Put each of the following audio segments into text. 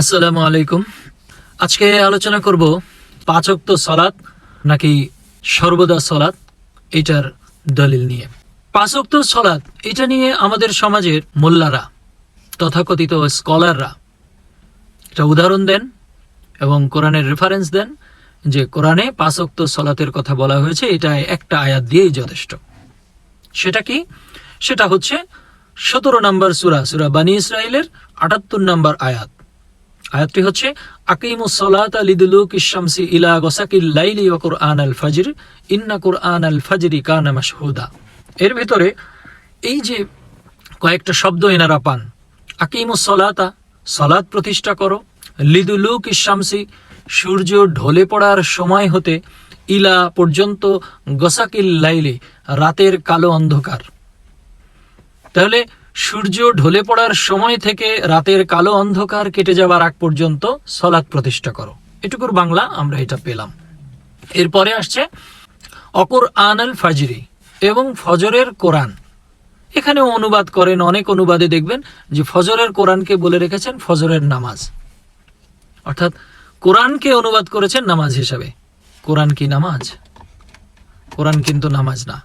আসসালামু আলাইকুম। আজকে আলোচনা করব পাঁচক্ত সলাৎ নাকি সর্বদা সলাৎ এটার দলিল নিয়ে। পাঁচক্ত সলাৎ এটা নিয়ে আমাদের সমাজের মোল্লারা, তথাকথিত স্কলাররা এটা উদাহরণ দেন এবং কোরআনের রেফারেন্স দেন যে কোরআনে পাঁচক্ত সলাতের কথা বলা হয়েছে, এটা একটা আয়াত দিয়েই যথেষ্ট। সেটা কি? সেটা হচ্ছে সতেরো নম্বর সুরা সুরা বানী ইসরায়েলের আটাত্তর নম্বর আয়াত। আয়াতটি হচ্ছে, আকিমুস সালাত লিদুলুক ইশামসি ইলা গসাকিল লাইলি ওয়া কুরআন আল ফাজর, ইন্না কুরআন আল ফাজরি কানা মাশহুদা। এর ভিতরে এই যে কয়েকটা শব্দ এনারা পান, আকিমুস সলাতা, সলাত প্রতিষ্ঠা করো, লিদুলুক ইশামসি সূর্য ঢলে পড়ার সময় হতে ইলা পর্যন্ত গসাকিল লাইলি, রাতের কালো অন্ধকার। তাহলে সূর্য ঢলে পড়ার সময় থেকে রাতের কালো অন্ধকার কেটে যাওয়ার আগ পর্যন্ত সলাৎ প্রতিষ্ঠা করো। এটুকুর বাংলা আমরা এটা পেলাম। এরপরে আসছে অকুর আনাল ফাজরি এবং ফজরের কোরআন। এখানে অনুবাদ করেন, অনেক অনুবাদে দেখবেন যে ফজরের কোরআনকে বলে রেখেছেন ফজরের নামাজ। অর্থাৎ কোরআনকে অনুবাদ করেছেন নামাজ হিসাবে। কোরআন কি নামাজ? কোরআন কিন্তু নামাজ না।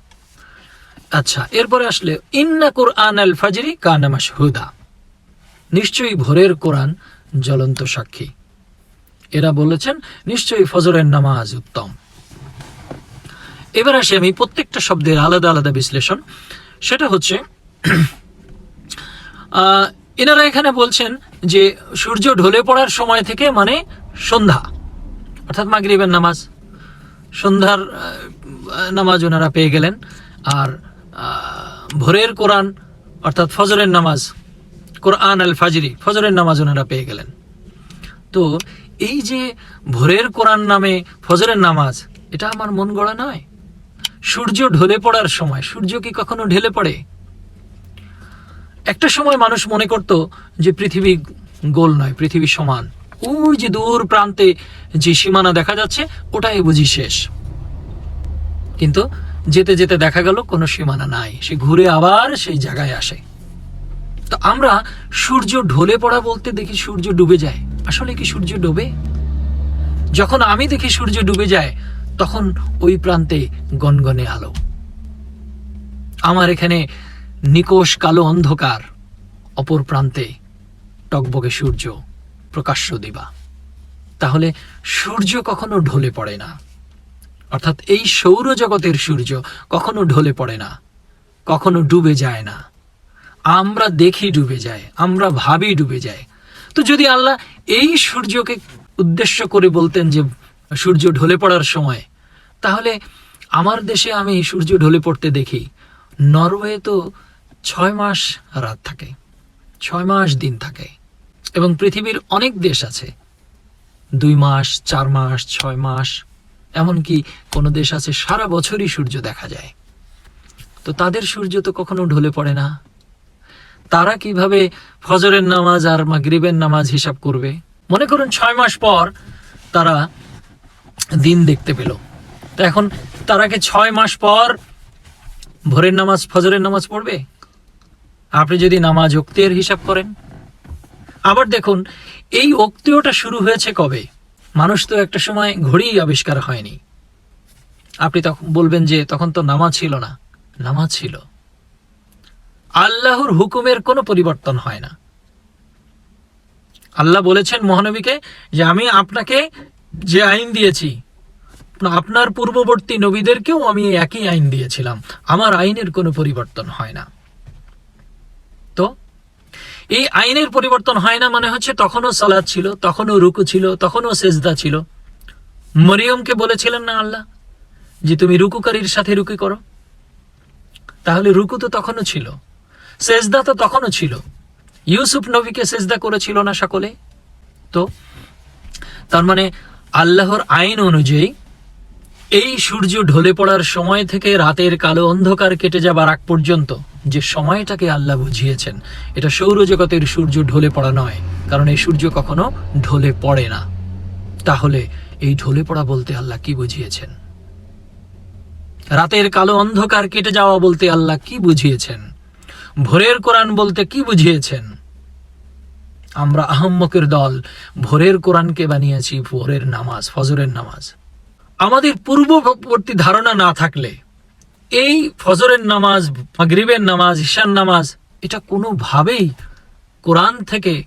আচ্ছা এরপরে আসলে, ইন্না কোরআন আল ফাজরি কানা মাশহুদা। নিশ্চয়ই ভোরের কোরআন জ্বলন্ত সাক্ষী। এরা বলেছেন, নিশ্চয়ই ফজরের নামাজ উত্তম। এবার আসি আমি প্রত্যেকটা শব্দের আলাদা আলাদা বিশ্লেষণ। সেটা হচ্ছে এনারা এখানে বলছেন যে, সূর্য ঢলে পড়ার সময় থেকে মানে সন্ধ্যা, অর্থাৎ মাগরিবের নামাজ। সন্ধ্যার নামাজ ওনারা পেয়ে গেলেন। আর ভোরের কোরআন, অর্থাৎ ফজরের নামাজ, কোরআন আল ফাজরি, ফজরের নামাজ ওনারা পেয়ে গেলেন। তো এই যে ভোরের কোরআন নামে ফজরের নামাজ, এটা আমার মন গড়া নয়। সূর্য ঢলে পড়ার সময়, সূর্য কি কখনো ঢেলে পড়ে? একটা সময় মানুষ মনে করত যে পৃথিবী গোল নয়, পৃথিবী সমান। ওই যে দূর প্রান্তে যে সীমানা দেখা যাচ্ছে, ওটাই বুঝি শেষ। কিন্তু যেতে যেতে দেখা গেল কোনো সীমানা নাই। সে ঘুরে আবার সেই জায়গায় আসে। তো আমরা সূর্য ঢলে পড়া বলতে দেখি সূর্য ডুবে যায়। আসলে কি সূর্য ডুবে? যখন আমি দেখি সূর্য ডুবে যায়, তখন ওই প্রান্তে গনগনে আলো। আমার এখানে নিকোষ কালো অন্ধকার, অপর প্রান্তে টকবকে সূর্য, প্রকাশ্য দিবা। তাহলে সূর্য কখনো ঢলে পড়ে না। অর্থাৎ এই সৌরজগতের সূর্য কখনো ঢলে পড়ে না, কখনো ডুবে যায় না। আমরা দেখি ডুবে যায়, আমরা ভাবি ডুবে যায়। তো যদি আল্লাহ এই সূর্যকে উদ্দেশ্য করে বলতেন যে সূর্য ঢলে পড়ার সময়, তাহলে আমার দেশে আমি সূর্য ঢলে পড়তে দেখি। নরওয়ে তো ছয় মাস রাত থাকে, ছয় মাস দিন থাকে এবং পৃথিবীর অনেক দেশ আছে। দুই মাস, চার মাস, ছয় মাস এমনকি কোনো দেশ আছে, সারা বছরই সূর্য দেখা যায়। তো তাদের সূর্য তো কখনো ঢলে পড়ে না। তারা কীভাবে ফজরের নামাজ আর মাগরিবের নামাজ হিসাব করবে? মনে করুন ছয় মাস পর তারা দিন দেখতে পেল। তো এখন তারা কি ছয় মাস পর ভোরের নামাজ, ফজরের নামাজ পড়বে? আপনি যদি নামাজ অক্তের হিসাব করেন। আবার দেখুন, এই অক্তীয়টা শুরু হয়েছে কবে? মানুষ তো একটা সময় ঘড়ি আবিষ্কার হয়নি। আপনি তখন বলবেন যে তখন তো নামাজ ছিল না। নামাজ ছিল। আল্লাহর হুকুমের কোনো পরিবর্তন হয় না। আল্লাহ বলেছেন মহানবীকে যে আমি আপনাকে যে আইন দিয়েছি, আপনার পূর্ববর্তী নবীদেরকেও আমি একই আইন দিয়েছিলাম। আমার আইনের কোনো পরিবর্তন হয় না। এই আইনের পরিবর্তন হয় না মানে হচ্ছে তখনও সালাদ ছিল, তখনও রুকু ছিল, তখনও সেজদা ছিল। মরিয়মকে বলেছিলেন না আল্লাহ যে তুমি রুকুকারীর সাথে রুকি করো? তাহলে রুকু তো তখনও ছিল, সেজদা তো তখনও ছিল। ইউসুফ নবীকে সেজদা করেছিল না সকলে? তো তার মানে আল্লাহর আইন অনুযায়ী এই সূর্য ঢলে পড়ার সময় থেকে রাতের কালো অন্ধকার কেটে যাবার আগ পর্যন্ত যে সময়টাকে আল্লাহ বুঝিয়েছেন, এটা সৌরজগতের সূর্য ঢলে পড়া নয়, কারণ এই সূর্য কখনো ঢলে পড়ে না। তাহলে এই ঢলে পড়া বলতে আল্লাহ কি বুঝিয়েছেন? রাতের কালো অন্ধকার কেটে যাওয়া বলতে আল্লাহ কি বুঝিয়েছেন? ভোরের কোরআন বলতে কি বুঝিয়েছেন? আমরা আহম্মকের দল, ভোরের কোরআনকে বানিয়েছি ভোরের নামাজ, ফজরের নামাজ। আমাদের পূর্ববর্তী ধারণা না থাকলে এই ফজরের নামাজ, মাগরিবের নামাজ ঈশান নামাজ, এটা কোনোভাবেই কোরআন থেকে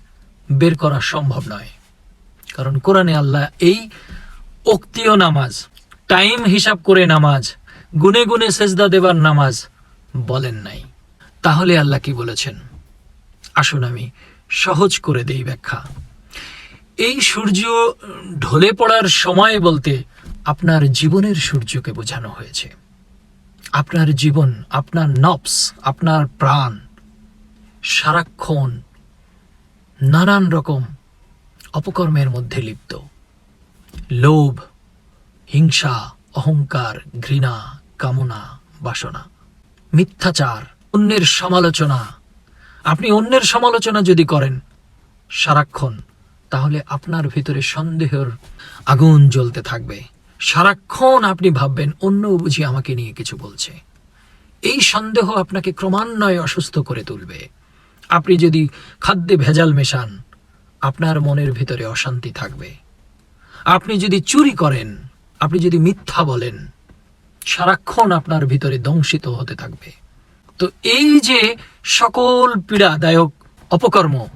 বের করা সম্ভব নয়। কারণ কোরআনে আল্লাহ এই অক্তীয় নামাজ, টাইম হিসাব করে নামাজ, গুনে গুনে সেজদা দেবার নামাজ বলেন নাই। তাহলে আল্লাহ কি বলেছেন? আসুন আমি সহজ করে দেই ব্যাখ্যা। এই সূর্য ঢলে পড়ার সময় বলতে আপনার জীবনের সূর্যকে বোঝানো হয়েছে। আপনার জীবন, আপনার নফস আপনার প্রাণ, সারাক্ষণ নানান রকম অপকর্মের মধ্যে লিপ্ত। লোভ, হিংসা, অহংকার, ঘৃণা, কামনা, বাসনা, মিথ্যাচার, অন্যের সমালোচনা। আপনি অন্যের সমালোচনা যদি করেন সারাক্ষণ, তাহলে আপনার ভিতরে সন্দেহের আগুন জ্বলতে থাকবে। সারাক্ষণ আপনি ভাববেন, অন্য বুঝি আমাকে নিয়ে কিছু বলছে। এই সন্দেহ আপনাকে ক্রমান্বয়ে অসুস্থ করে তুলবে। আপনি যদি খাদ্যে ভেজাল মেশান, আপনার মনের ভিতরে অশান্তি থাকবে। আপনি যদি চুরি করেন, আপনি যদি মিথ্যা বলেন, সারাক্ষণ আপনার ভিতরে দংশিত হতে থাকবে। তো এই যে সকল পীড়াদায়ক অপকর্ম,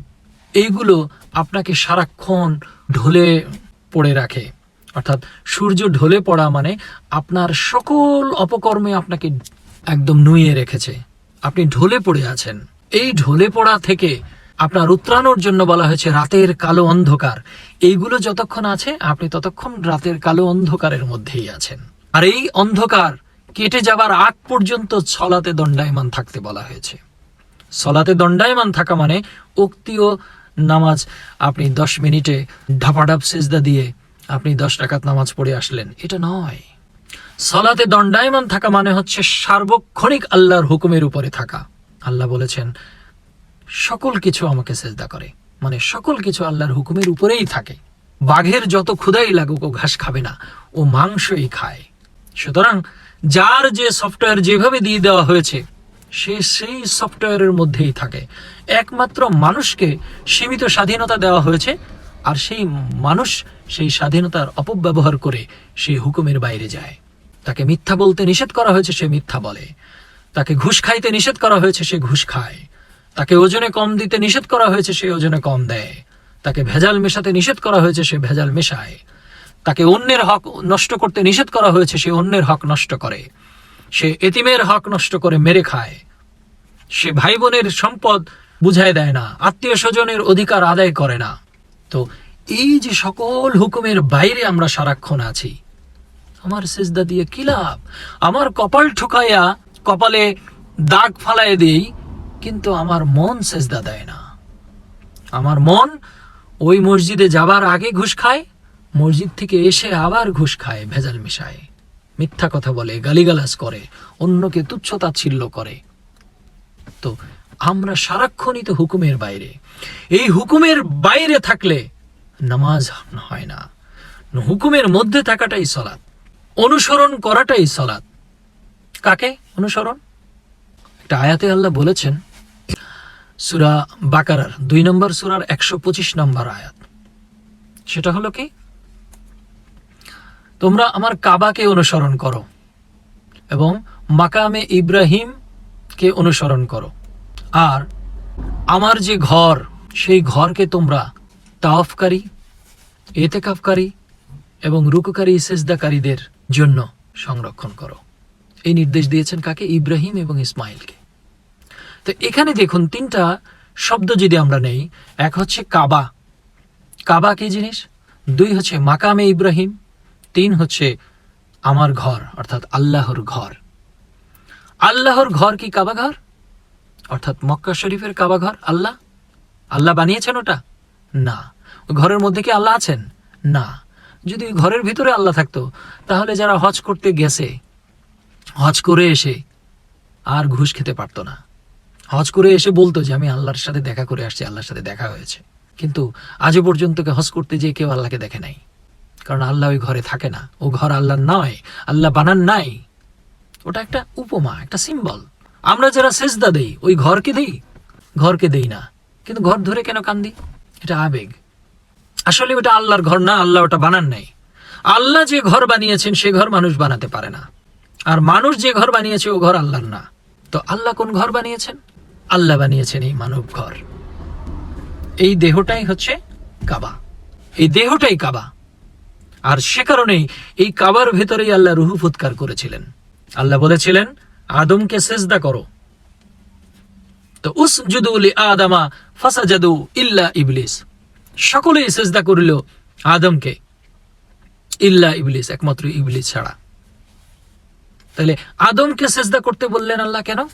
এইগুলো আপনাকে সারাক্ষণ ঢলে পড়ে রাখে। অর্থাৎ সূর্য ঢলে পড়া মানে আপনার সকল অপকর্মে আপনাকে একদম নুয়ে রেখেছে। আপনি ঢলে পড়ে আছেন। এই ঢলে পড়া থেকে আপনার উত্তরানোর জন্য বলা হয়েছে রাতের কালো অন্ধকার। এইগুলো যতক্ষণ আছে, আপনি ততক্ষণ রাতের কালো অন্ধকারের মধ্যেই আছেন। আর এই অন্ধকার কেটে যাবার আগ পর্যন্ত ছলাতে দণ্ডায়মান থাকতে বলা হয়েছে। সলাতে দণ্ডায়মান থাকা মানে উক্তিও নামাজ আপনি দশ মিনিটে ঢাপাঢাপ সেজদা দিয়ে আপনি দশ টাকাত নামাজ পড়ে আসলেন। এটা নয়। সলাতে দণ্ডায়মান থাকা মানে হচ্ছে সার্বক্ষণিক আল্লাহর হুকুমের উপরে থাকা। আল্লাহ বলেছেন, সকল কিছু আমাকে সেজদা করে। মানে সকল কিছু আল্লাহর হুকুমের উপরেই থাকে। বাঘের যত ক্ষুদাই লাগুক, ও ঘাস খাবে না, ও মাংসই খায়। সুতরাং যার যে সফটওয়্যার যেভাবে দিয়ে দেওয়া হয়েছে, সে সেই সফটওয়্যারের মধ্যেই থাকে। একমাত্র মানুষকে সীমিত স্বাধীনতা দেওয়া হয়েছে আর সেই মানুষ সেই স্বাধীনতার অপব্যবহার করে সেই হুকুমের বাইরে যায়। তাকে মিথ্যা বলতে নিষেধ করা হয়েছে, সে মিথ্যা বলে। তাকে ঘুষ খাইতে নিষেধ করা হয়েছে, সে ঘুষ খায়। তাকে ওজনে কম দিতে নিষেধ করা হয়েছে, সে ওজনে কম দেয়। তাকে ভেজাল মেশাতে নিষেধ করা হয়েছে, সে ভেজাল মেশায়। তাকে অন্যের হক নষ্ট করতে নিষেধ করা হয়েছে, সে অন্যের হক নষ্ট করে। সে এতিমের হক নষ্ট করে মেরে খায়। সে ভাই বোনের সম্পদ বুঝায় দেয় না, আত্মীয় স্বজনের অধিকার আদায় করে না। তো এই যে সকল হুকুমের বাইরে আমরা সারাক্ষণ আছি, আমার সেজদা দিয়ে কি লাভ? আমার কপাল ঠুকাইয়া কপালে দাগ ফালাই দেই, কিন্তু আমার মন সেজদা দেয় না। আমার মন ওই মসজিদে যাবার আগে ঘুষ খায়, মসজিদ থেকে এসে আবার ঘুষ খায়, ভেজাল মিশায়। মিথ্যা কথা বলে, গালিগালাজ করে, অন্যকে তুচ্ছ তাচ্ছিল্য করে। তো আমরা সারাক্ষণই তো হুকুমের বাইরে। এই হুকুমের বাইরে থাকলে নামাজ হয় না। হুকুমের মধ্যে থাকাটাই সলাৎ। অনুসরণ করাটাই সলাৎ। কাকে অনুসরণ? একটা আয়াতে আল্লাহ বলেছেন, সুরা বাকারার দুই নম্বর সুরার একশো পঁচিশ নম্বর আয়াত। সেটা হলো কি? তোমরা আমার কাবাকে অনুসরণ করো এবং মাকামে ইব্রাহিমকে অনুসরণ করো। আর আমার যে ঘর, সেই ঘরকে তোমরা তাওফকারী এতেকাফকারী এবং রুকুকারী, সেজদাকারীদের জন্য সংরক্ষণ করো। এই নির্দেশ দিয়েছেন কাকে? ইব্রাহিম এবং ইসমাইলকে। তো এখানে দেখুন তিনটা শব্দ যদি আমরা নেই, এক হচ্ছে কাবা। কাবা কি জিনিস? দুই হচ্ছে মাকামে ইব্রাহিম, তিন হচ্ছে আমার ঘর, অর্থাৎ আল্লাহর ঘর। আল্লাহর ঘর কি কাবা ঘর? অর্থাৎ মক্কা শরীফের কাবা ঘর আল্লাহ? আল্লাহ বানিয়েছেন ওটা? না। ঘরের মধ্যে কি আল্লাহ আছেন? না। যদি ঘরের ভিতরে আল্লাহ থাকতো, তাহলে যারা হজ করতে গেছে, হজ করে এসে আর ঘুষ খেতে পারতো না। হজ করে এসে বলতো যে, আমি আল্লাহর সাথে দেখা করে আসছি, আল্লাহর সাথে দেখা হয়েছে। কিন্তু আজও পর্যন্ত হজ করতে যেয়ে কেউ আল্লাহকে দেখে নাই। কারণ আল্লাহ ওই ঘরে থাকে না। ও ঘর আল্লাহর নয়, আল্লাহ বানান নাই। ওটা একটা উপমা, একটা সিম্বল আমরা যারা সেজদা দেই, ওই ঘরকে দেই? ঘরকে দেই না। কিন্তু ঘর ধরে কেন কান্দি? এটা আবেগ। আসলে ওটা আল্লাহর ঘর না, আল্লাহ ওটা বানান নাই। আল্লাহ যে ঘর বানিয়েছেন, সে ঘর মানুষ বানাতে পারে না। আর মানুষ যে ঘর বানিয়েছে, ও ঘর আল্লাহর না। তো আল্লাহ কোন ঘর বানিয়েছেন? আল্লাহ বানিয়েছেন এই মানব ঘর। এই দেহটাই হচ্ছে কাবা। এই দেহটাই কাবা। আর সে কারণেই এই কাবার ভেতরেই আল্লাহ রুহু ফুৎকার করেছিলেন। আল্লাহ বলেছিলেন আদমকে সেজদা করো। তো উস জুদুলি আদামা ফাসাজাদু ইল্লা ইবলিস। সকলেই সেজদা করিল আদমকে, ইল্লা ইবলিস, একমাত্র ইবলিস ছাড়া। তাহলে আদমকে সেজদা করতে বললেন আল্লাহ কেন?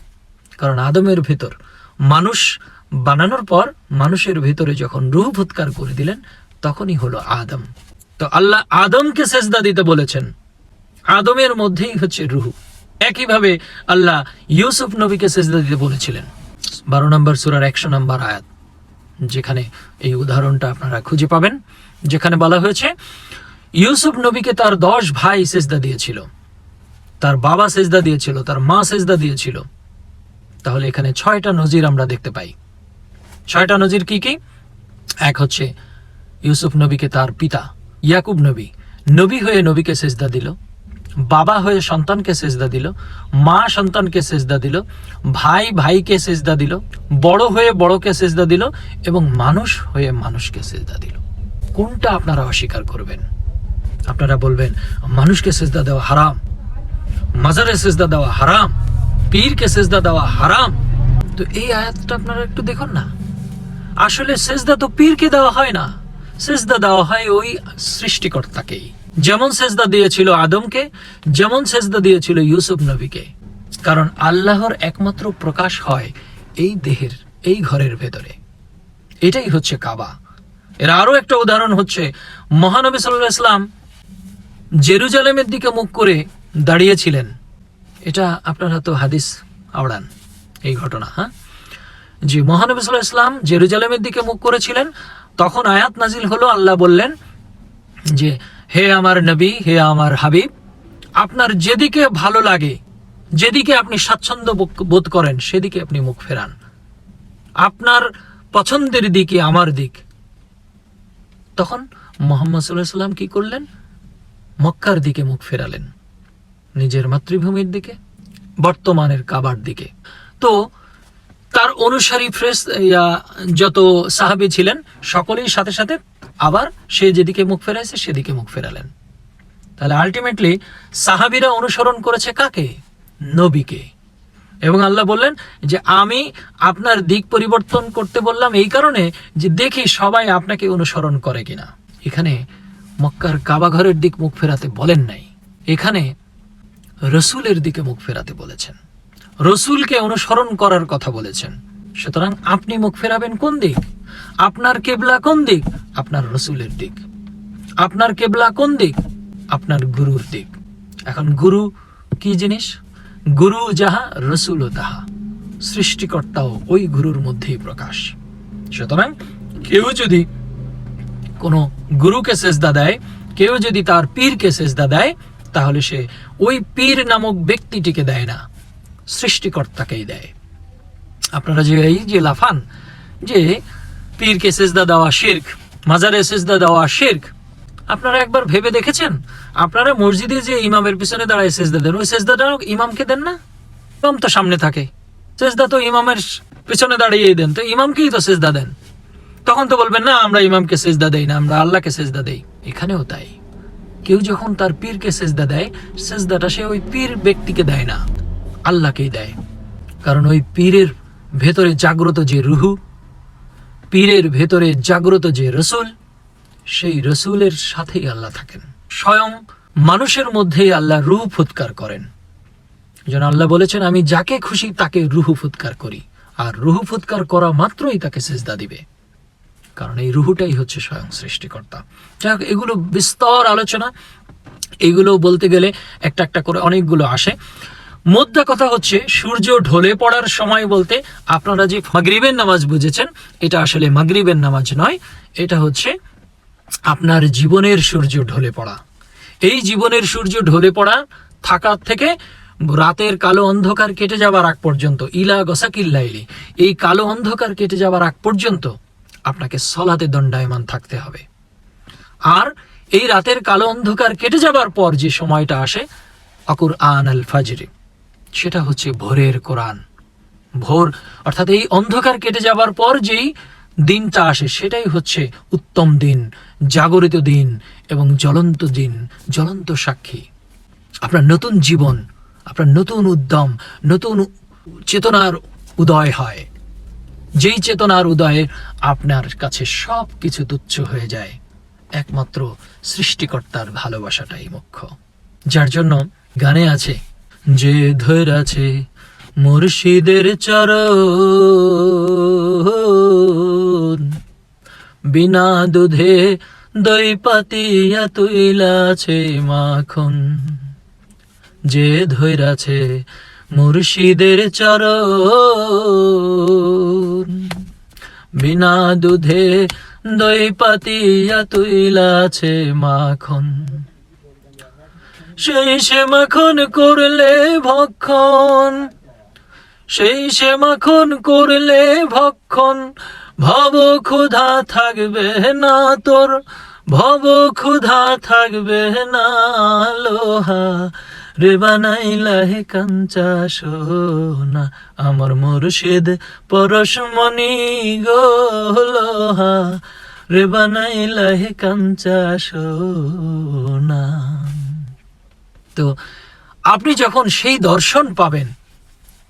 কারণ আদমের ভেতর মানুষ বানানোর পর মানুষের ভেতরে যখন রুহ ফুৎকার করে দিলেন, তখনই হলো আদম। তো আল্লাহ আদমকে সেজদা দিতে বলেছেন। আদমের মধ্যেই হচ্ছে রুহু। একইভাবে আল্লাহ ইউসুফ নবীকে সেজদা দিতে বলেছিলেন। বারো নম্বর সুরার একশো নম্বর আয়াত, যেখানে এই উদাহরণটা আপনারা খুঁজে পাবেন, যেখানে বলা হয়েছে, ইউসুফ নবীকে তার দশ ভাই সেজদা দিয়েছিল। তার বাবা সেজদা দিয়েছিল, তার মা সেজদা দিয়েছিল। তাহলে এখানে ছয়টা নজির আমরা দেখতে পাই। ছয়টা নজির কি কি? এক হচ্ছে, ইউসুফ নবীকে তার পিতা, ইয়াকুব নবী নবী হয়ে নবীকে সেজদা দিল। বাবা হয়ে সন্তানকে সেজদা দিল, মা সন্তানকে সেজদা দিল, ভাই ভাইকে সেজদা দিল, বড় হয়ে বড়কে সেজদা দিল এবং মানুষ হয়ে মানুষকে সেজদা দিল। কোনটা আপনারা অস্বীকার করবেন? আপনারা বলবেন, মানুষকে সেজদা দেওয়া হারাম, মাজারে সেজদা দেওয়া হারাম, পীরকে সেজদা দেওয়া হারাম। তো এই আয়াতটা আপনারা একটু দেখুন না। আসলে সেজদা তো পীরকে দেওয়া হয় না। সেজদা দেওয়া হয় ওই সৃষ্টিকর্তাকেই। যেমন সেজদা দিয়েছিল আদমকে, যেমন সেজদা দিয়েছিল ইউসুফ নবীকে। কারণ আল্লাহর একমাত্র প্রকাশ হয় এই দেহের, এই ঘরের ভেতরে। এটাই হচ্ছে কাবা। এর আরও একটা উদাহরণ হচ্ছে, মহানবী সাল্লাহ ইসলাম জেরুজালেমের দিকে মুখ করে দাঁড়িয়েছিলেন। এটা আপনারা তো হাদিস আওড়ান, এই ঘটনা হ্যাঁ? যে মহানবী সাল্লাহ ইসলাম জেরুজালেমের দিকে মুখ করেছিলেন, তখন আয়াত নাজিল হলো, আল্লাহ বললেন যে হে আমার নবী, হে আমার হাবিব, আপনার যেদিকে ভালো লাগে, যেদিকে আপনি স্বাচ্ছন্দ্য বোধ- করেন, সেদিকে আপনি মুখ ফেরান। আপনার পছন্দের দিকে আমার দিক। তখন মোহাম্মদ সাল্লাহ সাল্লাম কি করলেন? মক্কার দিকে মুখ ফেরালেন, নিজের মাতৃভূমির দিকে, বর্তমানের কাবার দিকে। তো তার অনুসারী ফ্রেস যত সাহাবী ছিলেন, সকলেই সাথে সাথে আবার সে যেদিকে মুখ ফেরাইছে, সেদিকে মুখ ফেরালেন। তাহলে আলটিমেটলি সাহাবিরা অনুসরণ করেছে কাকে? নবীকে। এবং আল্লাহ বললেন যে, আমি আপনার দিক পরিবর্তন করতে বললাম এই কারণে যে, দেখি সবাই আপনাকে অনুসরণ করে কিনা। এখানে মক্কার কাবাঘরের দিক মুখ ফেরাতে বলেন নাই। এখানে রসুলের দিকে মুখ ফেরাতে বলেছেন। রসুলকে অনুসরণ করার কথা বলেছেন। সুতরাং আপনি মুখ ফেরাবেন কোন দিক? আপনার কেবলা কোন দিক? আপনার রসুলের দিক। আপনার কেবলা কোন দিক? আপনার গুরুর দিক। এখন গুরু কি জিনিস? গুরু যাহা, রসুলও তাহা। সৃষ্টিকর্তাও ওই গুরুর মধ্যেই প্রকাশ। সুতরাং কেউ যদি কোনো গুরুকে সেজদা দেয়, কেউ যদি তার পীরকে সেজদা দেয়, তাহলে সে ওই পীর নামক ব্যক্তিটিকে দেয় না, সৃষ্টিকর্তাকেই দেয়। আপনারা যে এই যে লাফান, যে পীরকে সেজদা দেওয়া শির্ক, মাজারে সেজদা দেওয়া শির্ক, আপনারা একবার ভেবে দেখেছেন? আপনারা মসজিদে যে ইমামের পিছনে দাঁড়ায় সেজদা দেন, ওই সেজদাটা ইমামকে দেন না? ইমাম তো সামনে থাকে। সেজদা তো ইমামের পিছনে দাঁড়িয়েই দেন, তো ইমামকেই তো সেজদা দেন। তখন তো বলবেন, না, আমরা ইমামকে সেজদা দেই না, আমরা আল্লাহকে সেজদা দেই। এখানেও তাই। কেউ যখন তার পীরকে সেজদা দেয়, সেজদাটা সে ওই পীর ব্যক্তিকে দেয় না, আল্লাহকেই দেয়। কারণ ওই পীরের ভেতরে জাগ্রত যে রুহু, পীরের ভেতরে জাগ্রত যে রসুল, সেই রসুলের সাথেই আল্লাহ থাকেন। স্বয়ং মানুষের মধ্যেই আল্লাহ রুহ ফুৎকার করেন। যেন আল্লাহ বলেছেন, আমি যাকে খুশি তাকে রুহু ফুৎকার করি, আর রুহু ফুৎকার করা মাত্রই তাকে সেজদা দিবে। কারণ এই রুহুটাই হচ্ছে স্বয়ং সৃষ্টিকর্তা। যাই হোক, এগুলো বিস্তর আলোচনা। এগুলো বলতে গেলে একটা একটা করে অনেকগুলো আসে। মোদ্দা কথা হচ্ছে, সূর্য ঢলে পড়ার সময় বলতে আপনারা যে মাগরিবের নামাজ বুঝেছেন, এটা আসলে মাগরিবের নামাজ নয়, এটা হচ্ছে আপনার জীবনের সূর্য ঢলে পড়া। এই জীবনের সূর্য ঢলে পড়া থাকার থেকে রাতের কালো অন্ধকার কেটে যাবার আগ পর্যন্ত, ইলা গসাকিল্লাইলি এই কালো অন্ধকার কেটে যাবার আগ পর্যন্ত আপনাকে সলাতে দণ্ডায়মান থাকতে হবে। আর এই রাতের কালো অন্ধকার কেটে যাবার পর যে সময়টা আসে অকুর আন আল ফাজরে সেটা হচ্ছে ভোরের কোরআন। ভোর, অর্থাৎ এই অন্ধকার কেটে যাবার পর যেই দিনটা আসে, সেটাই হচ্ছে উত্তম দিন, জাগরিত দিন এবং জ্বলন্ত দিন, জ্বলন্ত সাক্ষী। আপনার নতুন জীবন, আপনার নতুন উদ্যম, নতুন চেতনার উদয় হয়। যেই চেতনার উদয়ে আপনার কাছে সব কিছু তুচ্ছ হয়ে যায়। একমাত্র সৃষ্টিকর্তার ভালোবাসাটাই মুখ্য। যার জন্য গানে আছে যে ধৈর আছে মুর্শিদের চরণ। বিনা দুধে দই পাতিয়া তুইলাছে মাখন। যে ধৈরাছে মুর্শিদের চরণ। বিনা দুধে দই পাতিয়া তুইলাছে মাখন। সেই সে মাখন করলে ভক্ষণ, সেই সে মাখন করলে ভক্ষণ, ভব ক্ষুধা থাকবে না তোর, ভব ক্ষুধা থাকবে না লোহা। রে বানাইলা হে কাঞ্চা সোনা, আমার মুর্শিদ পরশমণি গো লোহা। রে বানাইলা হে কাঞ্চা সোনা। তো আপনি যখন সেই দর্শন পাবেন,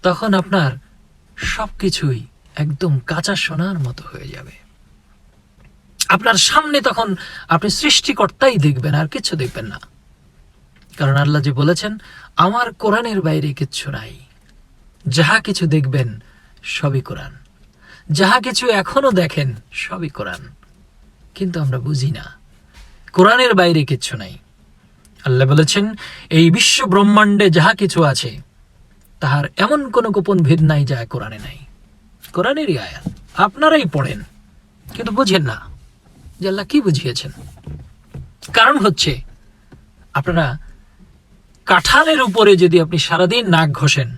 তখন আপনার সবকিছুই একদম কাঁচা সোনার মতো হয়ে যাবে। আপনার সামনে তখন আপনি সৃষ্টিকর্তাই দেখবেন, আর কিছু দেখবেন না। কারণ আল্লাহ যে বলেছেন, আমার কোরআনের বাইরে কিচ্ছু নাই। যাহা কিছু দেখবেন, সবই কোরআন। যাহা কিছু এখনও দেখেন, সবই কোরআন। কিন্তু আমরা বুঝি না, কোরআনের বাইরে কিচ্ছু নাই। আল্লাহ বলেছেন, এই বিশ্ব ব্রহ্মাণ্ডে যাহা কিছু আছে, তাহার এমন কোনো গোপন ভেদ নাই যা কোরআনে নাই। কোরআনেরই আয়াত। আপনারাই পড়েন, কিন্তু বুঝেন না যে আল্লাহ কি বুঝিয়েছেন। কারণ হচ্ছে, আপনারা কাঁঠালের উপরে যদি আপনি সারাদিন নাক ঘষেন,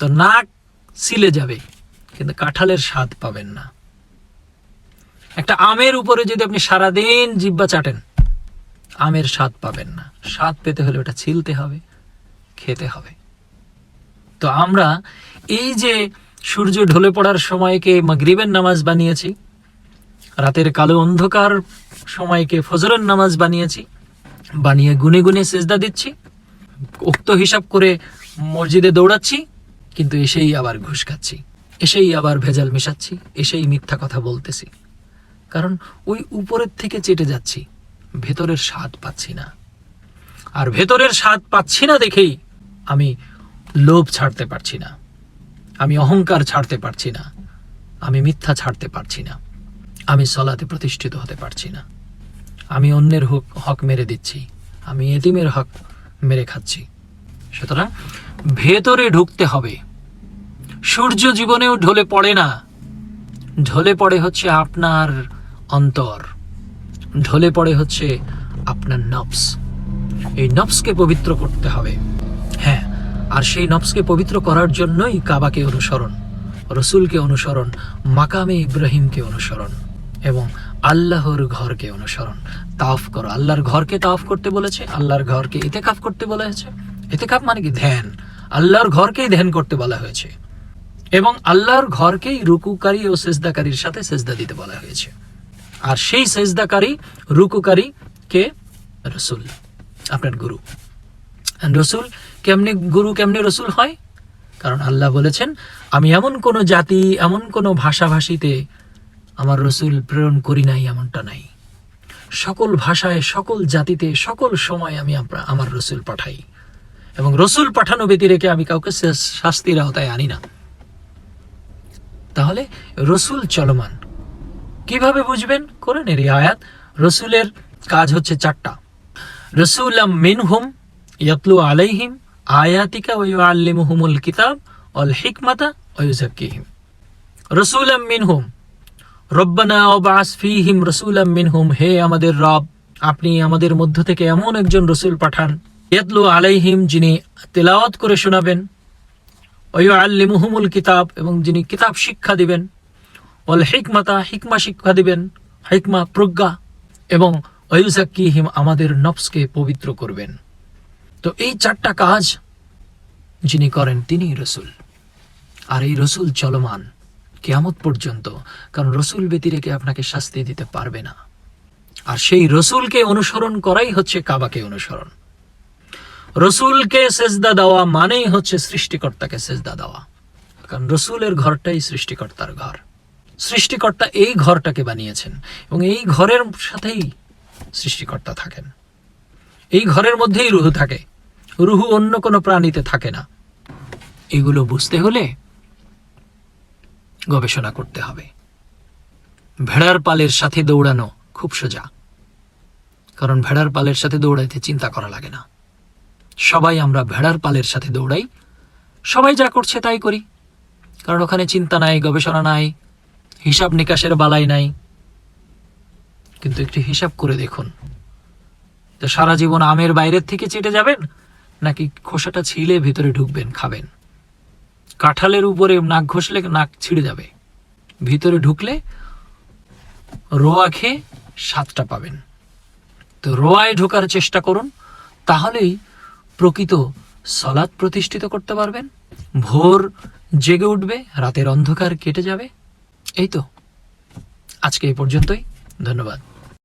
তো নাক সিলে যাবে, কিন্তু কাঁঠালের স্বাদ পাবেন না। একটা আমের উপরে যদি আপনি সারাদিন জিব্বা চাটেন আমের স্বাদ পাবেন না। স্বাদ পেতে হলে ওটা ছিলতে হবে, খেতে হবে। তো আমরা এই যে সূর্য ঢলে পড়ার সময়কে মাগরিবের নামাজ বানিয়েছি, রাতের কালো অন্ধকার সময়কে ফজরের নামাজ বানিয়েছি, বানিয়ে গুনে গুনে সেজদা দিচ্ছি, উক্ত হিসাব করে মসজিদে দৌড়াচ্ছি, কিন্তু এসেই আবার ঘুষ খাচ্ছি, এসেই আবার ভেজাল মেশাচ্ছি, এসেই মিথ্যা কথা বলতেছি। কারণ ওই উপরের থেকে চেটে যাচ্ছি। ভেতরের স্বাদ পাচ্ছি না। আর ভেতরের স্বাদ পাচ্ছি না দেখেই আমি লোভ ছাড়তে পারছি না। আমি অহংকার ছাড়তে পারছি না। আমি মিথ্যা ছাড়তে পারছি না। আমি সলাতে প্রতিষ্ঠিত হতে পারছি না। আমি অন্যের হক হক মেরে দিচ্ছি। আমি এতিমের হক মেরে খাচ্ছি। সুতরাং ভেতরে ঢুকতে হবে। সূর্য জীবনেও ঢলে পড়ে না। ঢলে পড়ে হচ্ছে আপনার অন্তর। ঢলে পড়ে হচ্ছে আপনার নফস এই নফসকে পবিত্র করতে হবে। হ্যাঁ আর সেই নফসকে পবিত্র করার জন্যই কাবাকে অনুসরণ, রসুলকে অনুসরণ, মাকামে ইব্রাহিমকে অনুসরণ এবং আল্লাহর ঘরকে অনুসরণ। তাফ করো। আল্লাহর ঘরকে তাফ করতে বলেছে, আল্লাহর ঘরকে ইতেকাফ করতে বলা হয়েছে। ইতেকাফ মানে কি? ধ্যান। আল্লাহর ঘরকেই ধ্যান করতে বলা হয়েছে এবং আল্লাহর ঘরকেই রুকুকারী ও সেজদাকারীর সাথে সেজদা দিতে বলা হয়েছে। আর সেই সেজদাকারী, রুকুকারী কে? রসুল, আপনার গুরু। রসুল কেমনে, গুরু কেমনে রসুল হয়? কারণ আল্লাহ বলেছেন, আমি এমন কোন জাতি, এমন কোন ভাষাভাষীতে আমার রসুল প্রেরণ করি নাই, এমনটা নাই। সকল ভাষায়, সকল জাতিতে, সকল সময় আমি আমার রসুল পাঠাই। এবং রসুল পাঠানো ব্যতি রেখে আমি কাউকে শাস্তির আওতায় আনি না। তাহলে রসুল চলমান। কীভাবে বুঝবেন? কোরআনের এই আয়াত। রসুলের কাজ হচ্ছে চারটা। রসুলাম মিনহুম ইয়াতলু আলাইহিম আয়াতিকা ওয়া ইউআল্লিমুহুমুল কিতাব অল হিকমাতা ওয়া ইউযাক্কিহিম। রসুলাম মিনহুম, রব্বানা ওবাস ফিহিম রসুলাম মিনহুম, হে আমাদের রব, আপনি আমাদের মধ্য থেকে এমন একজন রসুল পাঠান। ইয়াতলু আলাইহিম যিনি তেলাওয়াত করে শোনাবেন। ওয়ু আল্লিমুহুমুল কিতাব এবং যিনি কিতাব শিক্ষা দিবেন। অল হিকমাতা, হিকমা শিক্ষা দিবেন, হিকমা প্রজ্ঞা এবং অয়ুজাক্কিহিম আমাদের নফসকে পবিত্র করবেন। তো এই চারটা কাজ যিনি করেন তিনি রসুল। আর এই রসুল চলমান কেয়ামত পর্যন্ত, কারণ রসুল ব্যতিরেকে আপনাকে শাস্তি দিতে পারবে না। আর সেই রসুলকে অনুসরণ করাই হচ্ছে কাবাকে অনুসরণ। রসুলকে সেজদা দেওয়া মানেই হচ্ছে সৃষ্টিকর্তাকে সেজদা দেওয়া। কারণ রসুলের ঘরটাই সৃষ্টিকর্তার ঘর। সৃষ্টিকর্তা এই ঘরটাকে বানিয়েছেন এবং এই ঘরের সাথেই সৃষ্টিকর্তা থাকেন। এই ঘরের মধ্যেই রুহু থাকে। রুহু অন্য কোনো প্রাণীতে থাকে না। এগুলো বুঝতে হলে গবেষণা করতে হবে। ভেড়ার পালের সাথে দৌড়ানো খুব সোজা। কারণ ভেড়ার পালের সাথে দৌড়াইতে চিন্তা করা লাগে না। সবাই আমরা ভেড়ার পালের সাথে দৌড়াই। সবাই যা করছে তাই করি। কারণ ওখানে চিন্তা নাই, গবেষণা নাই হিসাব নিকাশের বালাই নাই। কিন্তু একটু হিসাব করে দেখুন। তো সারা জীবন আমের বাইরের থেকে চেটে যাবেন, নাকি খোসাটা ছিলে ভেতরে ঢুকবেন, খাবেন? কাঁঠালের উপরে নাক ঘষলে নাক ছিঁড়ে যাবে। ভিতরে ঢুকলে রোয়া খেয়ে স্বাদটা পাবেন। তো রোয়ায় ঢোকার চেষ্টা করুন, তাহলেই প্রকৃত সলাদ প্রতিষ্ঠিত করতে পারবেন। ভোর জেগে উঠবে, রাতের অন্ধকার কেটে যাবে। এই তো। আজকে এই পর্যন্তই। ধন্যবাদ।